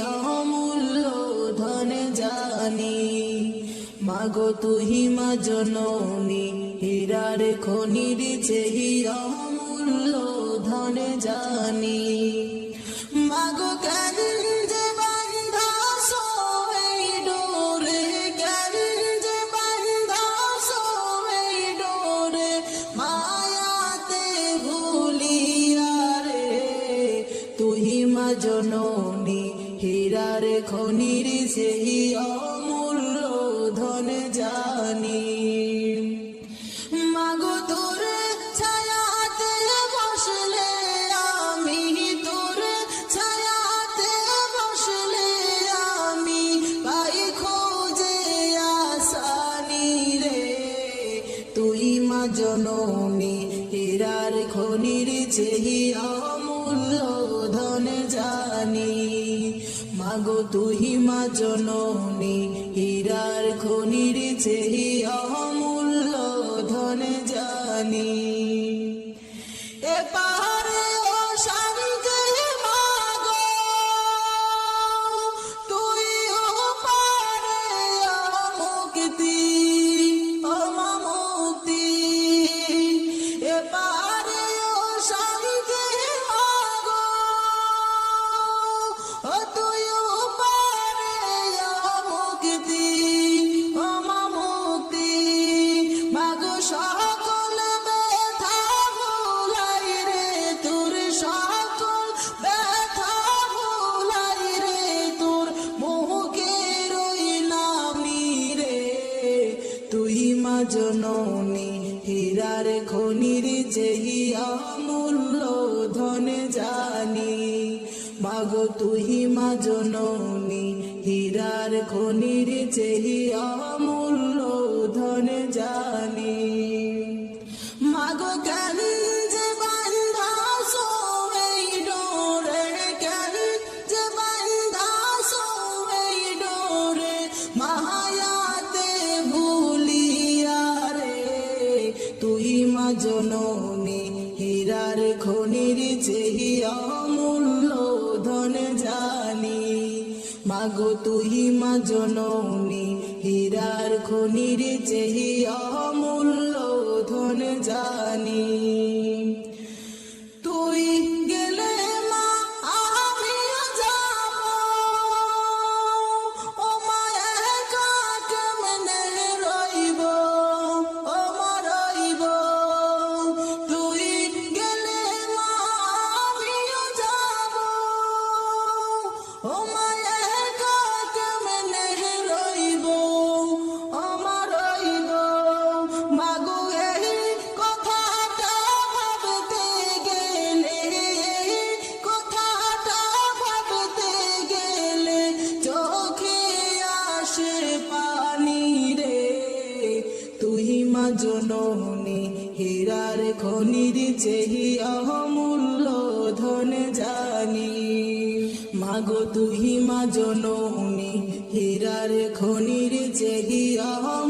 অমূল্য ধন জানি। মাগো তুহি মা জননী, হীরার খনির চেহি অমূল্য ধন জানি। মাগো কেন যে বান্ধা সোই ডোরে কেন যে বান্ধা সোই ডোরে মায়াতে ভুলিয়া রে তুহি মা জননী হীরার খনির সেই অমূল্য ধন জানি মাগো আমি ছায়াতে আমি জননী, হীরার খনির চেহি অমূল্য মাগো তুহি মা জননী হীরার খনির চেহি অমূল্য ধন জানি। জননী, হীরার খনির যেই অমূল্য ধন জানি। মাগো তুহি মা জননী, হীরার খনির যেই অমূল্য ধন জানি। জননী হীরার খনির চেহি অমূল্য ধন জানি। মাগো তুই মা জননী হীরার খনির চেহি অমূল্য ধন জানি। জননী, হীরার খনির চেহি অহমূল্য ধন জানি। মাগো তুহি মা জননী, হীরার খনির চেহি অমূল্য